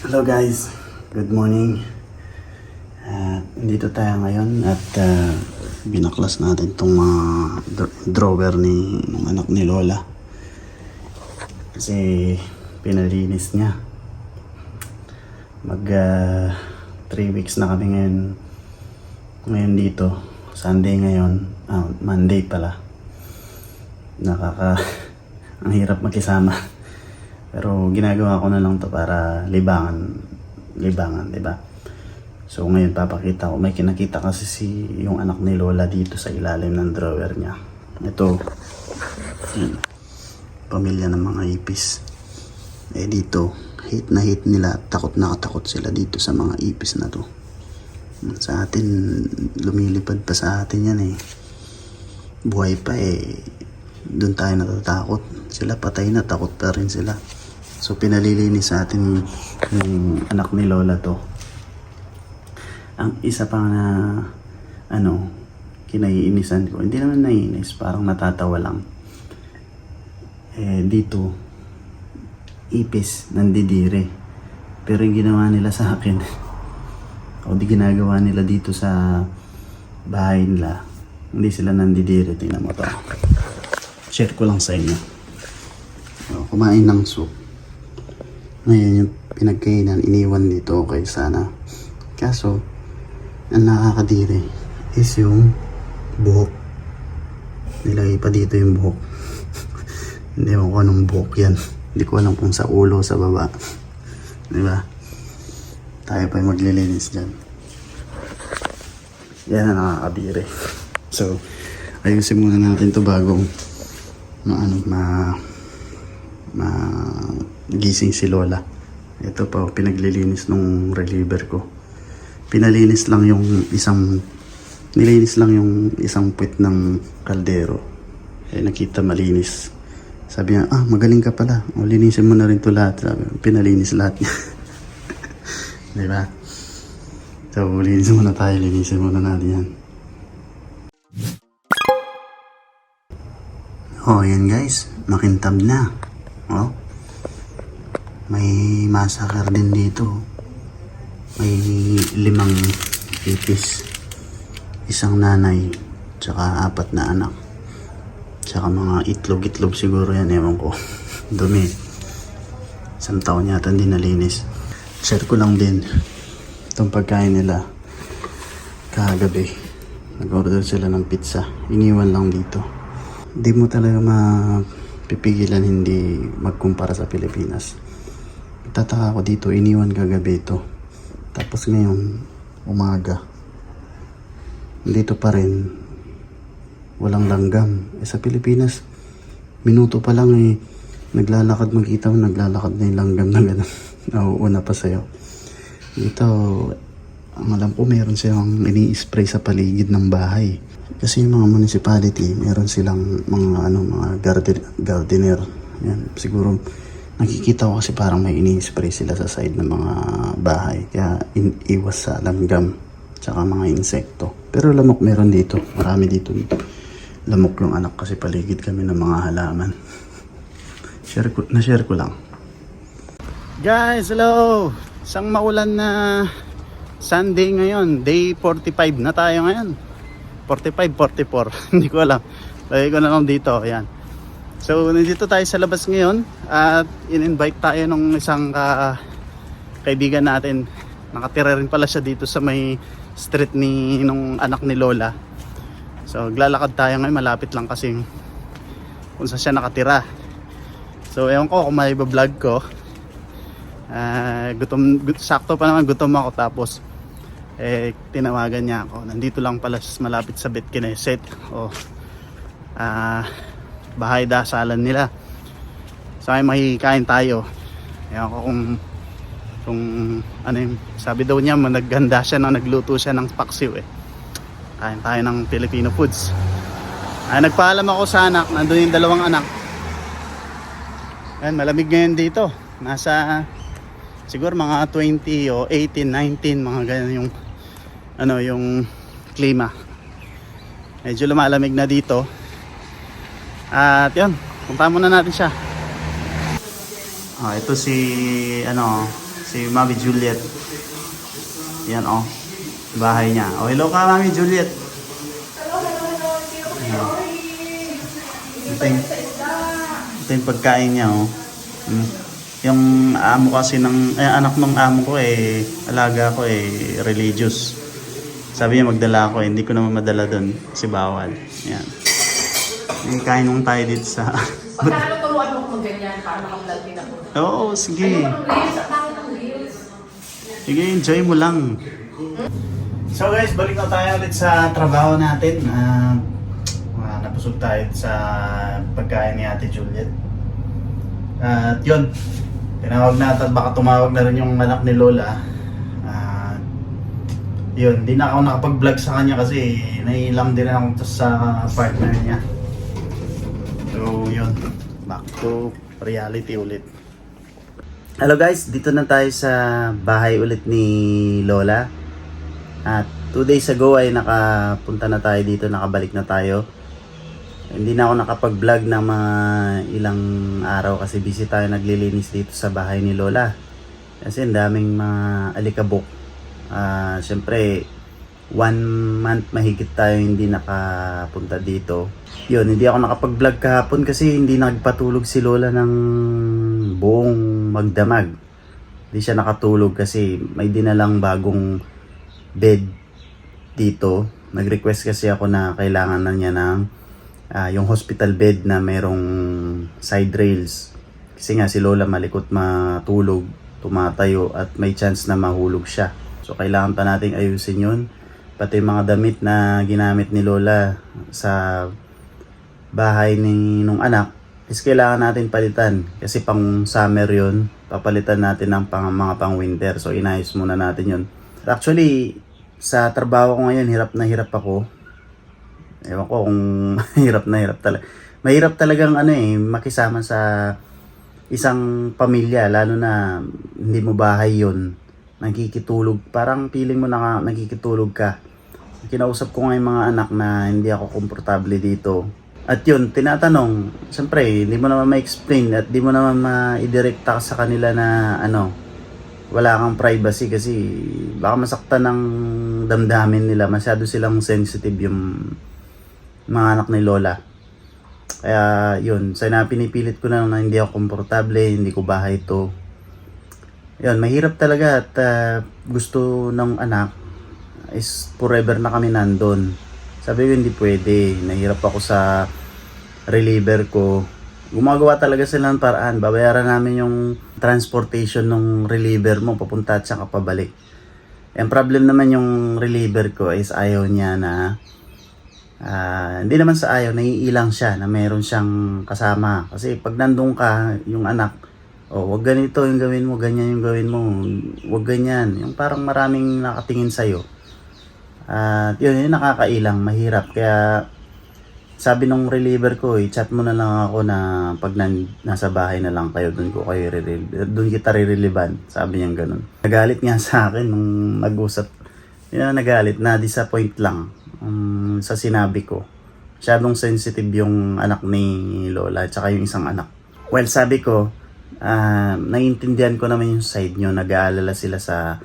Hello guys, good morning. Uh, dito tayo ngayon at uh, binaklas natin itong mga dr- drawer ni ng anak ni Lola. Kasi pinalinis niya. Mag 3 weeks na kami ngayon ngayon dito. Sunday ngayon, ah, Monday pala. Nakaka ang hirap makisama. Pero ginagawa ko na lang to para libangan, libangan, 'di ba? So ngayon papakita ko, may kinakita kasi si yung anak ni Lola dito sa ilalim ng drawer niya. Ito, yun, pamilya ng mga ipis. Eh dito, hate na hate nila, takot na takot sila dito sa mga ipis na to. Sa atin, lumilipad pa sa atin yan eh. Buhay pa eh, doon tayo natatakot. Sila patay na, takot pa rin sila. So pinalilinis sa atin yung anak ni Lola to. Ang isa pa na ano, kinaiinisan ko. Hindi naman naiinis, parang natatawa lang. Eh dito, ipis, nandidire. Pero yung ginawa nila sa akin, o di ginagawa nila dito sa bahay nila, hindi sila nandidire. Tingnan mo to. Share ko lang sa inyo. O, kumain ng soup. Ngayon yung pinagkainan, iniwan dito okay sana. Kaso, ang nakakadiri is yung buhok. Nilagay pa dito yung buhok. Hindi ko anong buhok yan. Hindi ko alam kung sa ulo sa baba. Di ba? Tayo pa yung maglilinis dyan. Yan ang nakakadiri. So, ayusin muna natin to bago maano ma ma gising si Lola. Ito pa pinaglilinis nung reliever ko. Pinalinis lang yung isang nilinis lang yung isang puwit ng kaldero. Eh nakita malinis. Sabi niya, ah magaling ka pala. O linisin mo na rin to lahat. Sabi, pinalinis lahat niya. Di ba? So, linisin muna tayo. Linisin muna natin yan. Oh, yan guys. Makintab na. Oh. May massacre din dito. May limang ipis. Isang nanay. Tsaka apat na anak. Tsaka mga itlog-itlog siguro yan. Ewan ko. Dumi. Isang taon yata hindi nalinis. Share ko lang din. Itong pagkain nila. Kagabi. Nag-order sila ng pizza. Iniwan lang dito. Di mo talaga mapipigilan hindi magkumpara sa Pilipinas. Tataka ko dito, iniwan kagabi ito. Tapos ngayon, umaga. Dito pa rin, walang langgam. Eh sa Pilipinas, minuto pa lang eh, naglalakad, makita mo, naglalakad na yung langgam na gano'n. Nauuna pa sa'yo. Dito, ang alam ko, meron silang ini-spray sa paligid ng bahay. Kasi yung mga municipality, meron silang mga ano mga garden, gardener. Yan, siguro nakikita ko kasi parang may ini-spray sila sa side ng mga bahay. Kaya in, iwas sa langgam tsaka mga insekto. Pero lamok meron dito. Marami dito. Lamok yung anak kasi paligid kami ng mga halaman. Share ko, na-share ko lang. Guys, hello! Isang maulan na Sunday ngayon. Day 45 na tayo ngayon. 45, 44. Hindi ko alam. Lagay ko na lang dito. Ayan. So, nandito tayo sa labas ngayon at in-invite tayo ng isang ka kaibigan natin. Nakatira rin pala siya dito sa may street ni nung anak ni Lola. So, glalakad tayo ngayon. Malapit lang kasi kung saan siya nakatira. So, ewan ko kung may vlog ko. Ah, gutom, gut- sakto pa naman gutom ako tapos eh tinawagan niya ako. Nandito lang pala malapit sa Bet Knesset o ah bahay dasalan nila. So ay makikain tayo. Ewan ko kung kung ano yung sabi daw niya nagganda siya na nagluto siya ng paksiw eh. Kain tayo ng Filipino foods. Ay nagpaalam ako sa anak, nandun yung dalawang anak. Ayan, malamig ngayon dito. Nasa siguro mga 20 o 18, 19 mga ganyan yung ano yung klima. Medyo lumalamig na dito. At yun, punta muna natin siya. Ah, ito si ano Si Mami Juliet. Yan oh. Bahay niya. Oh, hello ka Mami Juliet. Ayan. Ito yung, ito yung pagkain niya oh. Mm. Yung amo kasi ng, eh, anak ng amo ko eh, alaga ko eh, religious. Sabi niya magdala ako eh, hindi ko naman madala doon kasi bawal. Yan. Yung kain nung tayo dito sa... Pagkano turuan mo kung ganyan para maka-vlog din ako? Oo, sige. Ang reels, ang pangit ng reels. Sige, enjoy mo lang. So guys, balik na tayo ulit sa trabaho natin. Ah, ah, napusog tayo sa pagkain ni Ate Juliet. At yun, tinawag natin, baka tumawag na rin yung anak ni Lola. Ah, yun, di na ako nakapag-vlog sa kanya kasi nailang din ako sa partner niya. Yun, back to reality ulit. Hello guys, dito na tayo sa bahay ulit ni Lola. At two days ago ay nakapunta na tayo dito, nakabalik na tayo. Hindi na ako nakapag-vlog ng mga ilang araw kasi busy tayo naglilinis dito sa bahay ni Lola. Kasi ang daming mga alikabok. Ah, Siyempre, one month mahigit tayo hindi nakapunta dito. Yun, hindi ako nakapag-vlog kahapon kasi hindi nagpatulog si Lola ng buong magdamag. Hindi siya nakatulog kasi may dinalang bagong bed dito. Nag-request kasi ako na kailangan na niya ng ah, yung hospital bed na merong side rails. Kasi nga si Lola malikot matulog, tumatayo at may chance na mahulog siya. So kailangan pa nating ayusin yun. Pati yung mga damit na ginamit ni Lola sa bahay ni nung anak is kailangan natin palitan. Kasi pang summer yun papalitan natin ng pang, mga pang winter. So inayos muna natin yun. Actually sa trabaho ko ngayon hirap na hirap ako. Ewan ko kung hirap na hirap talaga mahirap talagang ano eh makisama sa isang pamilya lalo na hindi mo bahay yun. Nagkikitulog parang feeling mo na nagkikitulog ka kinausap ko nga yung mga anak na hindi ako komportable dito at yun, tinatanong, siyempre, hindi mo naman ma-explain at di mo naman ma-idirekta sa kanila na ano, wala kang privacy kasi baka masaktan ng damdamin nila. Masyado silang sensitive yung mga anak ni Lola. Kaya yun, sana pinipilit ko na na hindi ako komportable, hindi ko bahay to. Yun, mahirap talaga at ah, gusto ng anak is forever na kami nandun. Sabi ko hindi pwede, nahirap ako sa reliever ko. Gumagawa talaga sila ng paraan. Babayaran namin yung transportation ng reliever mo papunta at saka pabalik. Ang problem naman yung reliever ko is ayaw niya na ah, hindi naman sa ayaw, naiilang siya na meron siyang kasama. Kasi pag nandun ka, yung anak, oh, wag ganito yung gawin mo, ganyan yung gawin mo, wag ganyan. Yung parang maraming nakatingin sa'yo. At yun, yun nakakailang, mahirap. Kaya sabi nung reliever ko, i-chat mo na lang ako na pag nan, nasa bahay na lang kayo, doon ko kayo doon kita rireliban. Sabi niya ganun. Nagalit nga sa akin nung nag-usap. Yun, nagalit, na-disappoint lang um, sa sinabi ko. Masyadong sensitive yung anak ni Lola at saka yung isang anak. Well, sabi ko, ah, naiintindihan ko naman yung side nyo, nag-aalala sila sa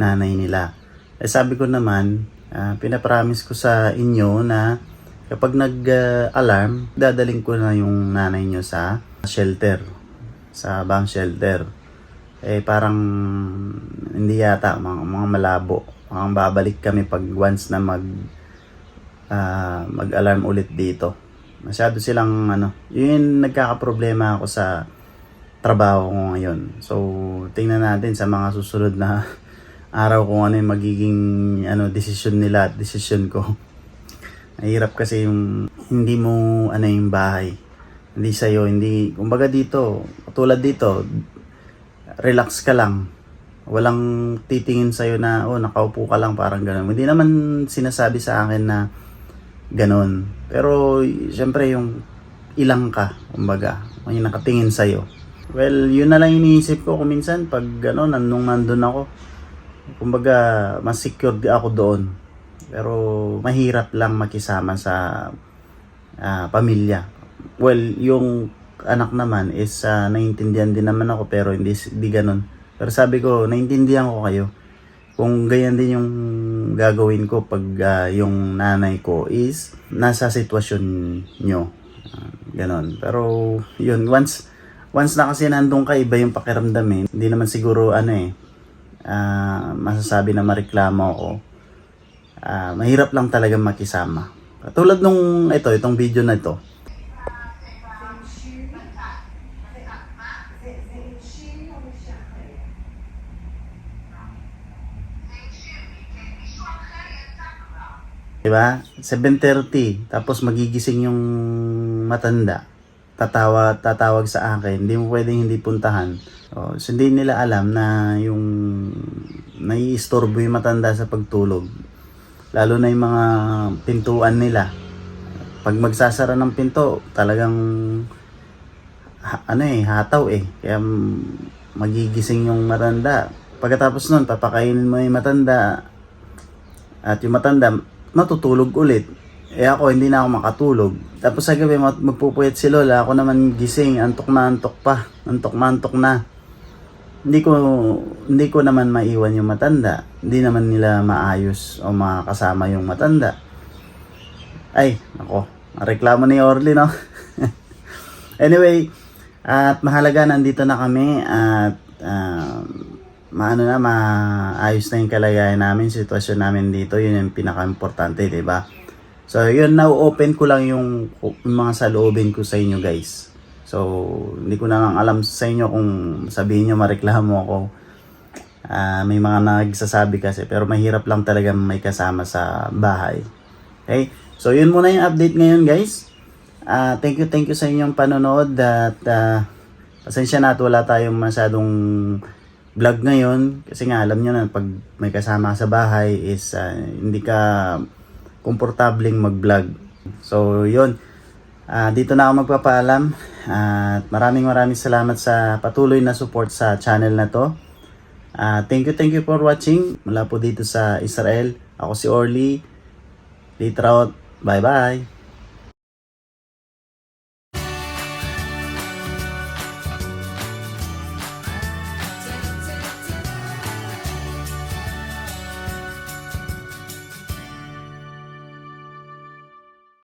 nanay nila. Eh, sabi ko naman, ah, pinapromise ko sa inyo na kapag nag-alarm, dadaling ko na yung nanay nyo sa shelter, sa bomb shelter. Eh parang hindi yata, mga, mga malabo. Mga babalik kami pag once na mag ah, mag-alarm ulit dito. Masyado silang ano, yun nagkakaproblema ako sa trabaho ko ngayon. So, tingnan natin sa mga susunod na araw kung ano yung magiging ano decision nila at decision ko. Mahirap kasi yung hindi mo ano yung bahay. Hindi sa'yo, hindi, kumbaga dito, tulad dito, relax ka lang. Walang titingin sa'yo na, oh, nakaupo ka lang, parang gano'n. Hindi naman sinasabi sa akin na gano'n. Pero, syempre, yung ilang ka, kumbaga, may nakatingin sa'yo. Well, yun na lang iniisip ko kung minsan, pag gano'n, nung nandun ako, kumbaga, mas secured ako doon. Pero, mahirap lang makisama sa ah, pamilya. Well, yung anak naman is ah, naiintindihan din naman ako pero hindi, hindi ganun Pero sabi ko, naintindihan ko kayo. Kung ganyan din yung gagawin ko pag ah, yung nanay ko is nasa sitwasyon nyo. Ah, ganon. Pero yun, once once na kasi nandun ka, iba yung pakiramdam eh. Hindi naman siguro ano eh, ah, masasabi na mareklamo ako. Ah, mahirap lang talaga makisama. Tulad nung ito, itong video na ito. Diba? 7.30, tapos magigising yung matanda. Tatawa, tatawag sa akin. Hindi mo pwedeng hindi puntahan. O, so, hindi nila alam na yung naiistorbo yung matanda sa pagtulog. Lalo na yung mga pintuan nila. Pag magsasara ng pinto, talagang ha- ano eh, hataw eh. Kaya magigising yung matanda. Pagkatapos nun, papakainin mo yung matanda. At yung matanda, matutulog ulit. Eh ako, hindi na ako makatulog. Tapos sa gabi, mag- magpupuyat si Lola. Ako naman gising, antok na antok pa. Antok na antok na. Hindi ko, hindi ko naman maiwan yung matanda. Hindi naman nila maayos o makasama yung matanda. Ay, ako. Reklamo ni Orly, no? anyway, at mahalaga, nandito na kami at ah, maano na, maayos na yung kalagayan namin, sitwasyon namin dito, yun yung pinaka-importante, ba? So, yun, now open ko lang yung, yung mga saloobin ko sa inyo, guys. So, hindi ko na lang alam sa inyo kung sabihin nyo mareklamo ako. Ah, may mga nagsasabi kasi, pero mahirap lang talaga may kasama sa bahay. Okay? So, yun muna yung update ngayon, guys. Ah, thank you, thank you sa inyong panonood at ah, pasensya na at wala tayong masyadong vlog ngayon kasi nga alam nyo na pag may kasama ka sa bahay is ah, hindi ka komportabling mag-vlog. So, yun. Ah, dito na ako magpapaalam at maraming maraming salamat sa patuloy na support sa channel na to. Ah, thank you, thank you for watching. Mula po dito sa Israel. Ako si Orly. Litraut. Bye-bye.